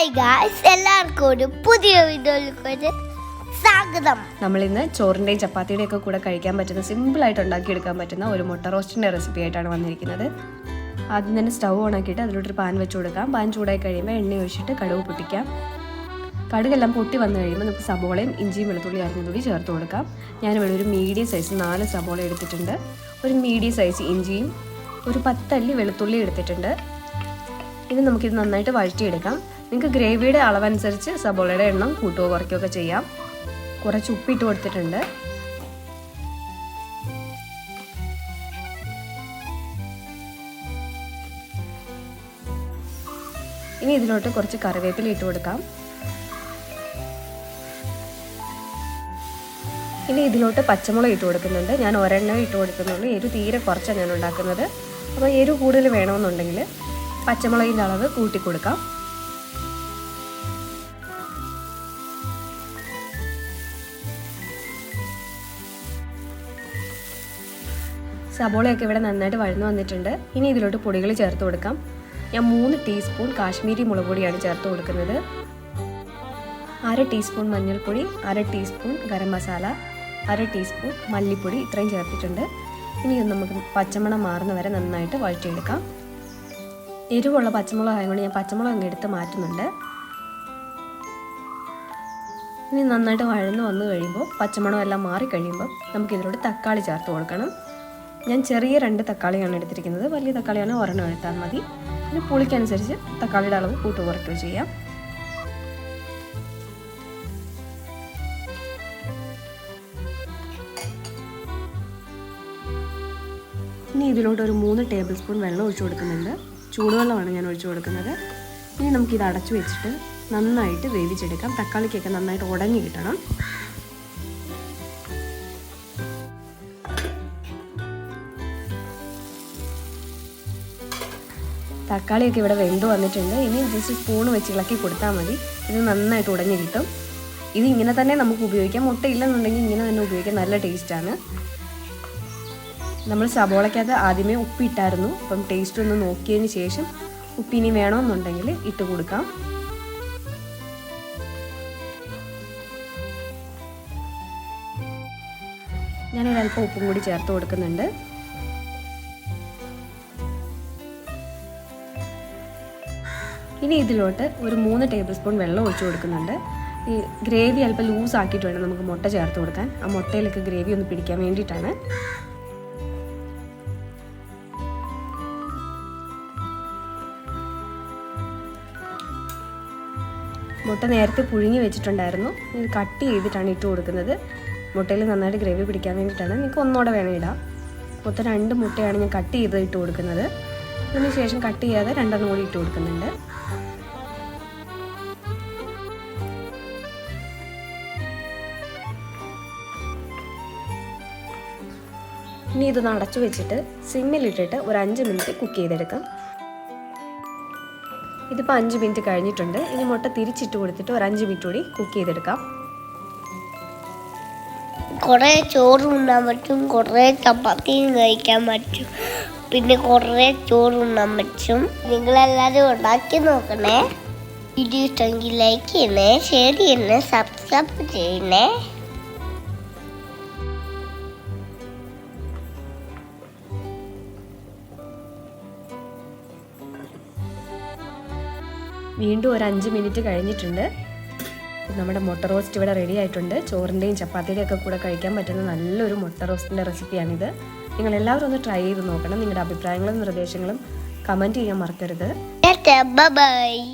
Hi പുതിയ സ്വാഗതം. നമ്മൾ ഇന്ന് ചോറിന്റെയും ചപ്പാത്തിയുടെയും ഒക്കെ കൂടെ കഴിക്കാൻ പറ്റുന്ന സിമ്പിളായിട്ട് ഉണ്ടാക്കിയെടുക്കാൻ പറ്റുന്ന ഒരു മുട്ട റോസ്റ്റിന്റെ റെസിപ്പി ആയിട്ടാണ് വന്നിരിക്കുന്നത്. ആദ്യം തന്നെ സ്റ്റൗ ഓൺ ആക്കിയിട്ട് അതിലോട്ടൊരു പാൻ വെച്ച് കൊടുക്കാം. പാൻ ചൂടായി കഴിയുമ്പോൾ എണ്ണ ഒഴിച്ചിട്ട് കടുക് പൊട്ടിക്കാം. കടുകെല്ലാം പൊട്ടി വന്നു കഴിയുമ്പോൾ നമുക്ക് സബോളയും ഇഞ്ചിയും വെളുത്തുള്ളി അരിഞ്ഞതും കൂടി ചേർത്ത് കൊടുക്കാം. ഞാനിവിടെ ഒരു മീഡിയം സൈസ് നാല് സബോള എടുത്തിട്ടുണ്ട്. ഒരു മീഡിയം സൈസ് ഇഞ്ചിയും ഒരു പത്തല്ലി വെളുത്തുള്ളി എടുത്തിട്ടുണ്ട്. ഇത് നമുക്കിത് നന്നായിട്ട് വഴറ്റിയെടുക്കാം. നിങ്ങൾക്ക് ഗ്രേവിയുടെ അളവനുസരിച്ച് സബോളയുടെ എണ്ണം കൂട്ടുകയോ കുറയ്ക്കുകയോ ഒക്കെ ചെയ്യാം. കുറച്ച് ഉപ്പിട്ട് കൊടുത്തിട്ടുണ്ട്. ഇനി ഇതിലോട്ട് കുറച്ച് കറിവേപ്പില ഇട്ട് കൊടുക്കാം. ഇനി ഇതിലോട്ട് പച്ചമുളക് ഇട്ട് കൊടുക്കുന്നുണ്ട്. ഞാൻ ഒരെണ്ണം ഇട്ട് കൊടുക്കുന്നുള്ളൂ. എരു തീരെ കുറച്ചാണ് ഞാൻ ഉണ്ടാക്കുന്നത്. അപ്പോൾ എരു കൂടുതൽ വേണമെന്നുണ്ടെങ്കിൽ പച്ചമുളകിന്റെ അളവ് കൂട്ടി കൊടുക്കാം. സബോളയൊക്കെ ഇവിടെ നന്നായിട്ട് വഴന്നു വന്നിട്ടുണ്ട്. ഇനി ഇതിലോട്ട് പൊടികൾ ചേർത്ത് കൊടുക്കാം. ഞാൻ മൂന്ന് ടീസ്പൂൺ കാശ്മീരി മുളക് പൊടിയാണ് ചേർത്ത് കൊടുക്കുന്നത്. അര ടീസ്പൂൺ മഞ്ഞൾപ്പൊടി അര ടീസ്പൂൺ ഗരം മസാല അര ടീസ്പൂൺ മല്ലിപ്പൊടി ഇത്രയും ചേർത്തിട്ടുണ്ട്. ഇനി നമുക്ക് പച്ചമണം മാറുന്ന വരെ നന്നായിട്ട് വഴറ്റിയെടുക്കാം. എരിവുള്ള പച്ചമുളക് ആയതുകൊണ്ട് ഞാൻ പച്ചമുളക് അങ്ങ് എടുത്ത് മാറ്റുന്നുണ്ട്. ഇനി നന്നായിട്ട് വഴന്ന് വന്നു കഴിയുമ്പോൾ പച്ചമണം എല്ലാം മാറി കഴിയുമ്പോൾ നമുക്ക് ഇതിലൂടെ തക്കാളി ചേർത്ത് കൊടുക്കണം. ഞാൻ ചെറിയ രണ്ട് തക്കാളിയാണ് എടുത്തിരിക്കുന്നത്. വലിയ തക്കാളിയാണ് ഒരെണ്ണം എടുത്താൽ മതി. പിന്നെ പുളിക്കനുസരിച്ച് തക്കാളിയുടെ അളവ് കൂട്ടു കുറയ്ക്കുകയോ ചെയ്യാം. ഇനി ഇതിലോട്ട് ഒരു മൂന്ന് ടേബിൾ സ്പൂൺ വെള്ളം ഒഴിച്ചു കൊടുക്കുന്നുണ്ട്. ചൂടുവെള്ളമാണ് ഞാൻ ഒഴിച്ചു കൊടുക്കുന്നത്. ഇനി നമുക്കിത് അടച്ചു വെച്ചിട്ട് നന്നായിട്ട് വേവിച്ചെടുക്കാം. തക്കാളിക്കൊക്കെ നന്നായിട്ട് ഉടഞ്ഞു കിട്ടണം. തക്കാളിയൊക്കെ ഇവിടെ വെന്ത് വന്നിട്ടുണ്ട്. ഇനി ജസ്റ്റ് സ്പൂൺ വെച്ച് ഇളക്കി കൊടുത്താൽ മതി. ഇത് നന്നായിട്ട് ഉടഞ്ഞു കിട്ടും. ഇത് ഇങ്ങനെ തന്നെ നമുക്ക് ഉപയോഗിക്കാം. മുട്ട ഇല്ലെന്നുണ്ടെങ്കിൽ ഇങ്ങനെ തന്നെ ഉപയോഗിക്കാം. നല്ല ടേസ്റ്റാണ് നമ്മൾ സബോളയ്ക്കകത്ത് ആദ്യമേ ഉപ്പിട്ടായിരുന്നു അപ്പം ടേസ്റ്റ് ഒന്ന് നോക്കിയതിന് ശേഷം ഉപ്പിനി വേണമെന്നുണ്ടെങ്കിൽ ഇട്ട് കൊടുക്കാം. ഞാനൊരല്പം ഉപ്പും കൂടി ചേർത്ത് കൊടുക്കുന്നുണ്ട്. ഇനി ഇതിലോട്ട് ഒരു മൂന്ന് ടേബിൾ സ്പൂൺ വെള്ളം ഒഴിച്ചു കൊടുക്കുന്നുണ്ട്. ഈ ഗ്രേവി അല്പം ലൂസ് ആക്കിയിട്ട് വേണം നമുക്ക് മുട്ട ചേർത്ത് കൊടുക്കാൻ. ആ മുട്ടയിലൊക്കെ ഗ്രേവി ഒന്ന് പിടിക്കാൻ വേണ്ടിയിട്ടാണ്. മുട്ട നേരത്തെ പുഴുങ്ങി വെച്ചിട്ടുണ്ടായിരുന്നു. ഇത് കട്ട് ചെയ്തിട്ടാണ് ഇട്ട് കൊടുക്കുന്നത്. മുട്ടയിൽ നന്നായിട്ട് ഗ്രേവി പിടിക്കാൻ വേണ്ടിയിട്ടാണ്. നിങ്ങൾക്ക് ഒന്നുകൂടെ വേണം ഇടാം മൊത്തം രണ്ട് മുട്ടയാണ് ഞാൻ കട്ട് ചെയ്ത് ഇട്ട് കൊടുക്കുന്നത്. അതിന് ശേഷം കട്ട് ചെയ്യാതെ രണ്ടെണ്ണം കൂടി ഇട്ട് കൊടുക്കുന്നുണ്ട്. ഇനി ഇതൊന്ന് അടച്ചു വെച്ചിട്ട് സിമ്മിലിട്ടിട്ട് ഒരു അഞ്ച് മിനിറ്റ് കുക്ക് ചെയ്തെടുക്കാം. ഇതിപ്പോൾ അഞ്ച് മിനിറ്റ് കഴിഞ്ഞിട്ടുണ്ട്. ഇനി മുട്ട തിരിച്ചിട്ട് കൊടുത്തിട്ട് ഒരു അഞ്ച് മിനിറ്റ് കൂടി കുക്ക് ചെയ്തെടുക്കാം. കുറേ ചോറ് ഉണ്ണാൻ പറ്റും കുറേ ചപ്പാത്തിയും കഴിക്കാൻ പറ്റും. പിന്നെ കുറേ ചോറ് ഉണ്ണാൻ പറ്റും. നിങ്ങളെല്ലാവരും ഉണ്ടാക്കി നോക്കണേ. വീഡിയോ ഇഷ്ടമെങ്കിൽ ലൈക്ക് ചെയ്യണേ ഷെയർ ചെയ്യണേ സബ്സ്ക്രൈബ് ചെയ്യണേ. വീണ്ടും ഒരു അഞ്ച് മിനിറ്റ് കഴിഞ്ഞിട്ടുണ്ട്. നമ്മുടെ മുട്ട റോസ്റ്റ് ഇവിടെ റെഡി ആയിട്ടുണ്ട്. ചോറിന്റെയും ചപ്പാത്തിയുടെയും ഒക്കെ കൂടെ കഴിക്കാൻ പറ്റുന്ന നല്ലൊരു മുട്ട റോസ്റ്റിന്റെ റെസിപ്പിയാണിത് നിങ്ങൾ എല്ലാവരും ഒന്ന് ട്രൈ ചെയ്ത് നോക്കണം. നിങ്ങളുടെ അഭിപ്രായങ്ങളും നിർദ്ദേശങ്ങളും കമന്റ് ചെയ്യാൻ മറക്കരുത്. ബൈ